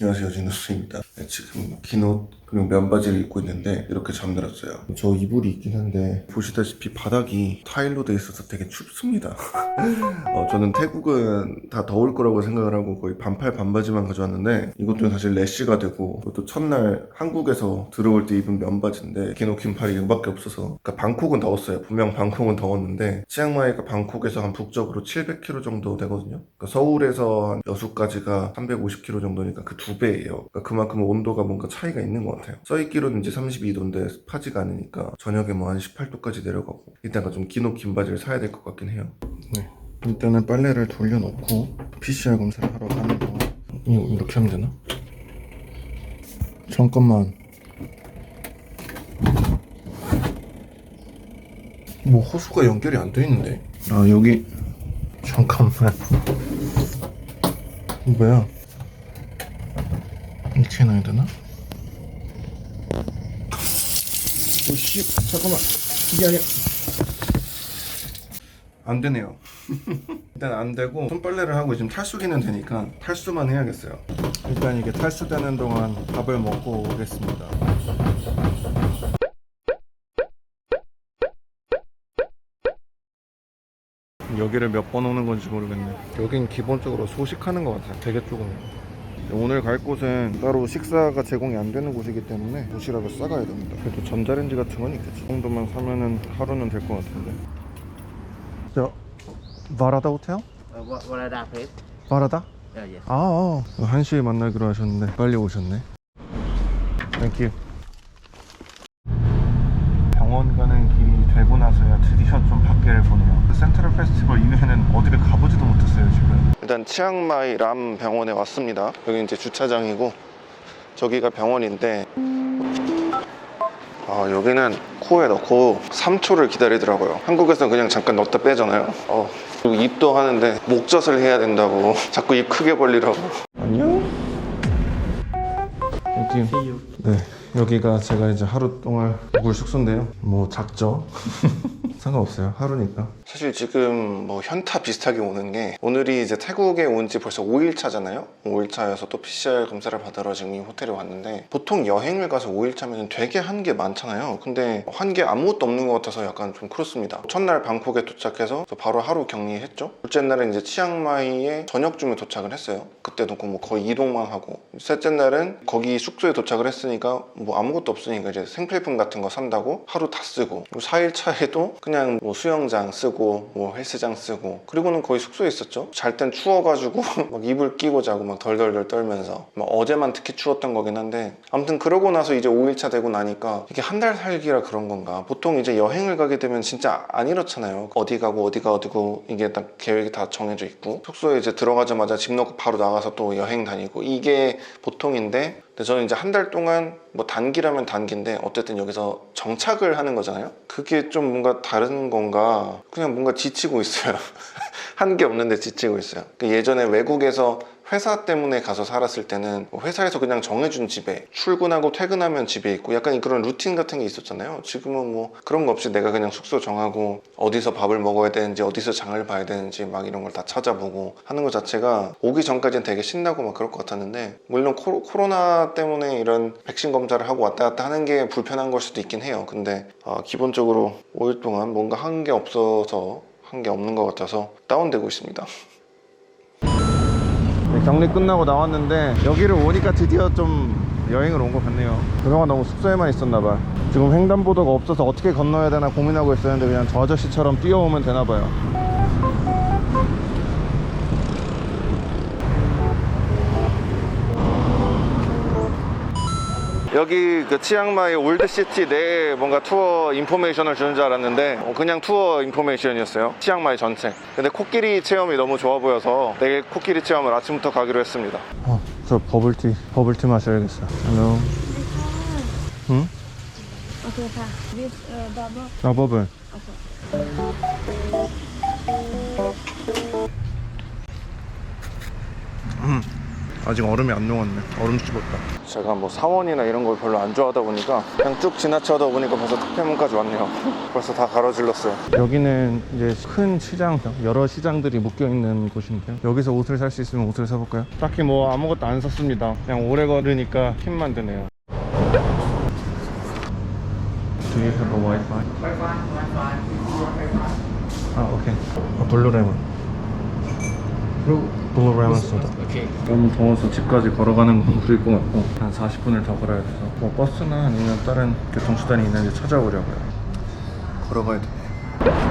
안녕하세요 진우스입니다 네, 지금 긴옷 그리고 면바지를 입고 있는데 이렇게 잠들었어요 저 이불이 있긴 한데 보시다시피 바닥이 타일로 돼 있어서 되게 춥습니다 어, 저는 태국은 다 더울 거라고 생각을 하고 거의 반팔 반바지만 가져왔는데 이것도 사실 래쉬가 되고 이것도 첫날 한국에서 들어올 때 입은 면바지인데 긴옷 긴팔이 이거밖에 없어서 그러니까 방콕은 더웠어요 분명 방콕은 더웠는데 치앙마이가 방콕에서 한 북쪽으로 700km 정도 되거든요 그러니까 서울에서 한 여수까지가 350km 정도니까 그 두 배예요. 그러니까 그만큼 온도가 뭔가 차이가 있는 것 같아요. 써있기로는 이제 32도인데 습하지가 않으니까 저녁에 뭐 한 18도까지 내려가고 이따가 좀 긴 옷 긴 바지를 사야 될 것 같긴 해요. 네. 일단은 빨래를 돌려놓고 PCR 검사를 하러 가는 동안 이거 이렇게 하면 되나? 잠깐만. 뭐 호수가 연결이 안 돼 있는데. 아 여기 잠깐만. 뭐야? 이렇게 해놔야 되나? 오씨 잠깐만. 이게 아니야. 안 되네요. 일단 안 되고 손빨래를 하고 지금 탈수기는 되니까 탈수만 해야겠어요. 일단 이게 탈수되는 동안 밥을 먹고 오겠습니다. 여기를 몇 번 오는 건지 모르겠네. 여긴 기본적으로 소식하는 것 같아요. 되게 조금해요 오늘 갈 곳은 따로 식사가 제공이 안 되는 곳이기 때문에 도시락을 싸가야 됩니다. 그래도 전자레인지 같은 건 있겠지. 이 정도만 사면은 하루는 될 것 같은데. 저 바라다 호텔? Are that, please? 바라다? Uh, yes. 아, 아. 1시에 만나기로 하셨는데 빨리 오셨네. 땡큐. 병원 가는 길이 되고 나서야 드디어 좀 밖에를 보네요. 센트럴 페스티벌 이후에는 어디를 가보지도 못했어요 지금. 일단 치앙마이 람 병원에 왔습니다. 여기 이제 주차장이고 저기가 병원인데 아 여기는 코에 넣고 3초를 기다리더라고요. 한국에서는 그냥 잠깐 넣었다 빼잖아요. 어 그리고 입도 하는데 목젖을 해야 된다고 자꾸 입 크게 벌리라고. 안녕. 땡큐. 네, 여기가 제가 이제 하루 동안 묵을 숙소인데요. 뭐 작죠? 상관없어요. 하루니까. 사실 지금 뭐 현타 비슷하게 오는 게 오늘이 이제 태국에 온 지 벌써 5일 차잖아요. 5일 차여서 또 PCR 검사를 받으러 지금 이 호텔에 왔는데 보통 여행을 가서 5일 차면 되게 한 게 많잖아요. 근데 한 게 아무것도 없는 것 같아서 약간 좀 그렇습니다. 첫날 방콕에 도착해서 바로 하루 격리했죠. 둘째 날은 이제 치앙마이에 저녁쯤에 도착을 했어요. 그때도 뭐 거의 이동만 하고 셋째 날은 거기 숙소에 도착을 했으니까 뭐 아무것도 없으니까 이제 생필품 같은 거 산다고 하루 다 쓰고 그리고 4일 차에도 그냥 뭐 수영장 쓰고 뭐 헬스장 쓰고. 그리고는 거의 숙소에 있었죠. 잘 땐 추워가지고 막 이불 끼고 자고 막 덜덜덜 떨면서. 막 어제만 특히 추웠던 거긴 한데. 아무튼 그러고 나서 이제 5일차 되고 나니까 이게 한 달 살기라 그런 건가. 보통 이제 여행을 가게 되면 진짜 안 이렇잖아요. 어디 가고 어디가 어디고 이게 딱 계획이 다 정해져 있고. 숙소에 이제 들어가자마자 집 넣고 바로 나가서 또 여행 다니고. 이게 보통인데 근데 저는 이제 한 달 동안 뭐 단기라면 단기인데 어쨌든 여기서 정착을 하는 거잖아요. 그게 좀 뭔가 다른 건가? 그냥 뭔가 지치고 있어요. 한 게 없는데 지치고 있어요. 그 예전에 외국에서 회사 때문에 가서 살았을 때는 뭐 회사에서 그냥 정해준 집에 출근하고 퇴근하면 집에 있고 약간 그런 루틴 같은 게 있었잖아요. 지금은 뭐 그런 거 없이 내가 그냥 숙소 정하고 어디서 밥을 먹어야 되는지 어디서 장을 봐야 되는지 막 이런 걸 다 찾아보고 하는 것 자체가 오기 전까지는 되게 신나고 막 그럴 것 같았는데 물론 코로, 코로나 때문에 이런 백신 검사를 하고 왔다 갔다 하는 게 불편한 걸 수도 있긴 해요. 근데 어, 기본적으로 5일 동안 뭔가 한 게 없어서 한 게 없는 것 같아서 다운되고 있습니다. 네, 격리 끝나고 나왔는데 여기를 오니까 드디어 좀 여행을 온 것 같네요. 그동안 너무 숙소에만 있었나 봐. 지금 횡단보도가 없어서 어떻게 건너야 되나 고민하고 있었는데 그냥 저 아저씨처럼 뛰어오면 되나 봐요 여기 그 치앙마이 올드시티 내에 뭔가 투어 인포메이션을 주는 줄 알았는데 어, 그냥 투어 인포메이션이었어요. 치앙마이 전체. 근데 코끼리 체험이 너무 좋아 보여서 내일 코끼리 체험을 아침부터 가기로 했습니다. 어, 저 버블티 버블티 마셔야겠어 안녕 응? 오케이 다 With uh, 버블 아 버블. 음. 아직 얼음이 안 녹았네 얼음 씹었다 제가 뭐 사원이나 이런 걸 별로 안 좋아하다 보니까 그냥 쭉 지나쳐다 보니까 벌써 탁해문까지 왔네요 벌써 다 가로질렀어요 여기는 이제 큰 시장 여러 시장들이 묶여있는 곳인데요 여기서 옷을 살 수 있으면 옷을 사볼까요? 딱히 뭐 아무것도 안 샀습니다 그냥 오래 걸으니까 힘만 드네요 Do you have a Wi-Fi? Wi-Fi, Wi-Fi. 아, 오케이. 아, 블루레몬. 블루 레몬 소다. 너무 더워서 집까지 걸어가는 건 무리일 것 같고 한 40분을 더 걸어야 돼서 뭐 버스나 아니면 다른 교통수단이 있는지 찾아보려고요. 걸어가야 돼.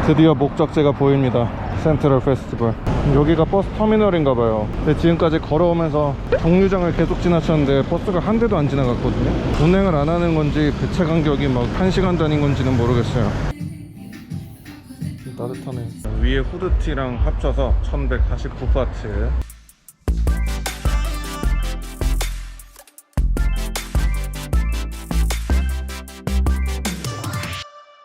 드디어 목적지가 보입니다. 센트럴 페스티벌. 여기가 버스 터미널인가 봐요. 근데 지금까지 걸어오면서 정류장을 계속 지나쳤는데 버스가 한 대도 안 지나갔거든요. 운행을 안 하는 건지 배차 간격이 막 1시간 단인 건지는 모르겠어요. 따뜻하네. 위에 후드티랑 합쳐서 1149바트.